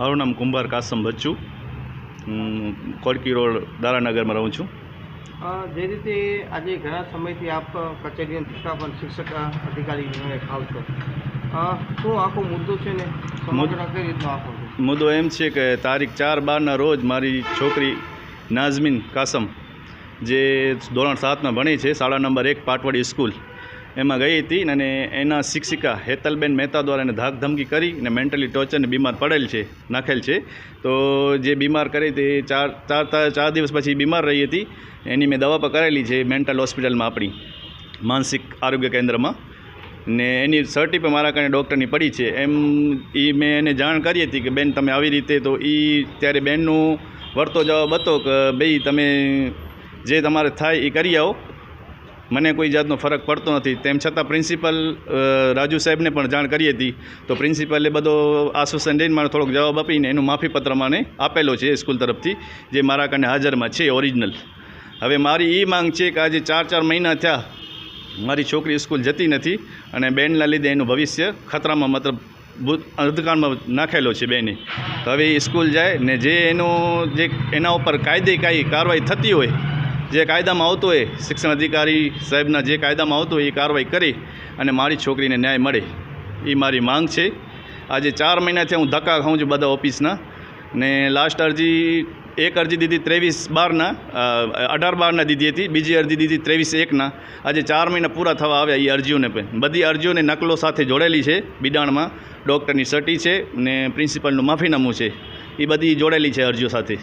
મારું નામ કુંભાર કાસમ બચ્ચુ. હું કોડકી રોડ દારાનગરમાં રહું છું. જે રીતે આજે ઘણા સમયથી આપ કચેરી પણ શિક્ષક અધિકારી ખાવ છો. શું આખો મુદ્દો છે ને? મુદ્દો એમ છે કે તારીખ ચાર બારના રોજ મારી છોકરી નાઝમીન કાસમ જે ધોરણ સાતમાં ભણી છે શાળા નંબર એક પાટવાડી સ્કૂલ. એમાં ગઈ હતી અને એના શિક્ષિકા હેતલબેન મહેતા દ્વારા એને ધાકધમકી કરી અને મેન્ટલી ટોર્ચરને બીમાર પડેલ છે, નાખેલ છે. તો જે બીમાર કરી તે ચાર ચાર ચાર દિવસ પછી બીમાર રહી હતી. એની મેં દવા પણ કરેલી છે મેન્ટલ હોસ્પિટલમાં આપણી, માનસિક આરોગ્ય કેન્દ્રમાં. ને એની સર્ટી પણ મારા કારણે ડૉક્ટરની પડી છે. એમ એ મેં એને જાણ કરી હતી કે, બેન, તમે આવી રીતે તો એ ત્યારે બેનનું વળતો જવાબ હતો કે, ભાઈ, તમે જે તમારે થાય એ કરી આવો. મને કોઈ જાતનો ફરક પડતો નથી. તેમ છતાં પ્રિન્સિપલ રાજુ સાહેબને પણ જાણ કરી હતી. તો પ્રિન્સિપલે બધો આશ્વાસન લઈને મારે થોડોક જવાબ આપીને એનું માફીપત્ર મને આપેલો છે સ્કૂલ તરફથી, જે મારા કારણે હાજરમાં છે, ઓરિજિનલ. હવે મારી એ માંગ છે કે આજે ચાર ચાર મહિના થયા, મારી છોકરી સ્કૂલ જતી નથી અને બેનના લીધે એનું ભવિષ્ય ખતરામાં મતલબ અંધકારમાં નાખેલો છે બેને. તો હવે એ સ્કૂલ જાય ને જે એનો, જે એના ઉપર કાયદે કાંઈ કાર્યવાહી થતી હોય જે કાયદામાં આવતો હોય, શિક્ષણ અધિકારી સાહેબના જે કાયદામાં આવતો હોય, એ કાર્યવાહી કરી અને મારી છોકરીને ન્યાય મળે. એ મારી માંગ છે. આજે ચાર મહિનાથી હું ધક્કા ખાઉં છું બધા ઓફિસના. ને લાસ્ટ અરજી, એક અરજી દીધી ત્રેવીસ બારના અઢાર બારના દીધી હતી. બીજી અરજી દીધી ત્રેવીસ એકના. આજે ચાર મહિના પૂરા થવા આવ્યા એ અરજીઓને પણ બધી અરજીઓને નકલો સાથે જોડેલી છે, બિડાણમાં. ડૉક્ટરની સટી છે ને પ્રિન્સિપલનું માફીનામું છે. એ બધી જોડેલી છે અરજીઓ સાથે.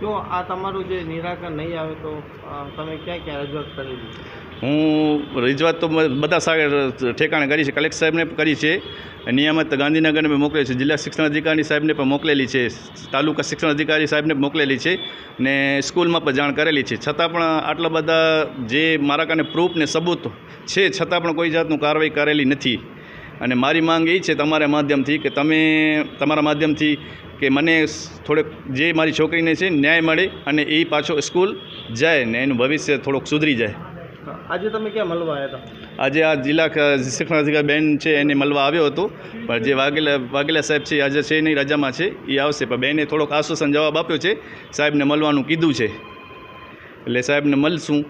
જો આ તમારું જે નિરાકરણ નહીં આવે તો તમે ક્યાં ક્યાં રજૂઆત કરી હું રજૂઆત તો બધા ઠેકાણે કરી છે. કલેક્ટર સાહેબને કરી છે. નિયામત ગાંધીનગરને પણ મોકલેલી છે. જિલ્લા શિક્ષણ અધિકારી સાહેબને પણ મોકલેલી છે. તાલુકા શિક્ષણ અધિકારી સાહેબને પણ મોકલેલી છે ને સ્કૂલમાં પણ જાણ કરેલી છે. છતાં પણ આટલા બધા જે મારા કારણે પ્રૂફ ને સબૂત છે, છતાં પણ કોઈ જાતનું કાર્યવાહી કરેલી નથી. અને મારી માંગ એ છે તમારા માધ્યમથી કે તમે તમારા માધ્યમથી કે મને થોડેક જે મારી છોકરીને છે ન્યાય મળે અને એ પાછો સ્કૂલ જાય ને એનું ભવિષ્ય થોડુંક સુધરી જાય. આજે તમે ક્યાં મળવા આવ્યા હતા? આજે આ જિલ્લા ક- શિક્ષણ અધિકારી બેન છે એને મળવા આવ્યો હતો. પણ જે વાઘેલા વાઘેલા સાહેબ છે આજે છે નહીં રજામાં છે એ આવશે. પણ બેને થોડોક આશ્વાસન જવાબ આપ્યો છે સાહેબને મળવાનું કીધું છે. એટલે સાહેબને મળશું.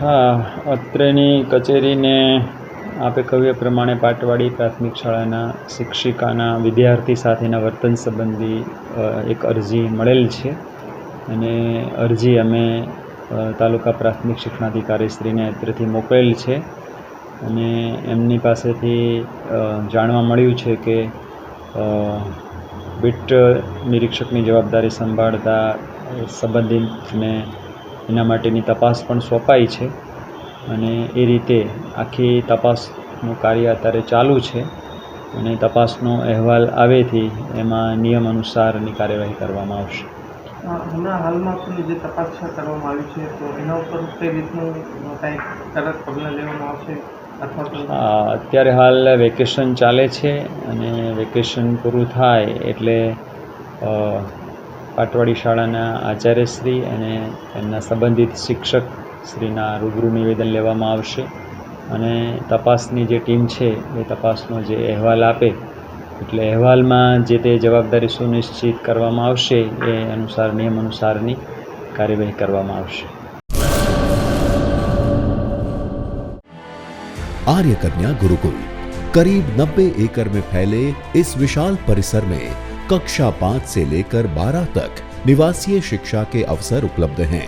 હા અત્રેની કચેરીને આપે કહ્યું એ પ્રમાણે પાટવાડી પ્રાથમિક શાળાના શિક્ષિકાના વિદ્યાર્થી સાથેના વર્તન સંબંધી એક અરજી મળેલ છે. અને અરજી અમે તાલુકા પ્રાથમિક શિક્ષણાધિકારીશ્રીને અત્રેથી મોકલેલ છે. અને એમની પાસેથી જાણવા મળ્યું છે કે બીટ નિરીક્ષકની જવાબદારી સંભાળતા સંબંધિતને એના માટેની તપાસ પણ સોંપાઈ છે. અને એ રીતે આખી તપાસનું કાર્ય અત્યારે ચાલુ છે અને તપાસનો અહેવાલ આવેથી એમાં નિયમ અનુસારની કાર્યવાહી કરવામાં આવશે. હમણાં હાલમાં પણ જે તપાસ કરવામાં આવી છે તો એના ઉપર કઈ રીતનું કંઈક કડક પગલાં લેવામાં આવશે અથવા અત્યારે હાલ વેકેશન ચાલે છે અને વેકેશન પૂરું થાય એટલે પાટવાડી શાળાના આચાર્યશ્રી અને એમના સંબંધિત શિક્ષક શ્રીના રૂબરૂ નિવેદન લેવામાં આવશે અને તપાસની જે ટીમ છે એ તપાસનો જે અહેવાલ આપે એટલે અહેવાલમાં જે તે જવાબદારી સુનિશ્ચિત કરવામાં આવશે એ અનુસાર નિયમ અનુસારની કાર્યવાહી કરવામાં આવશે आर्य कन्या गुरुकुल करीब 90 एकड़ में फैले इस विशाल परिसर में कक्षा पाँच से लेकर बारह तक निवासीय शिक्षा के अवसर उपलब्ध हैं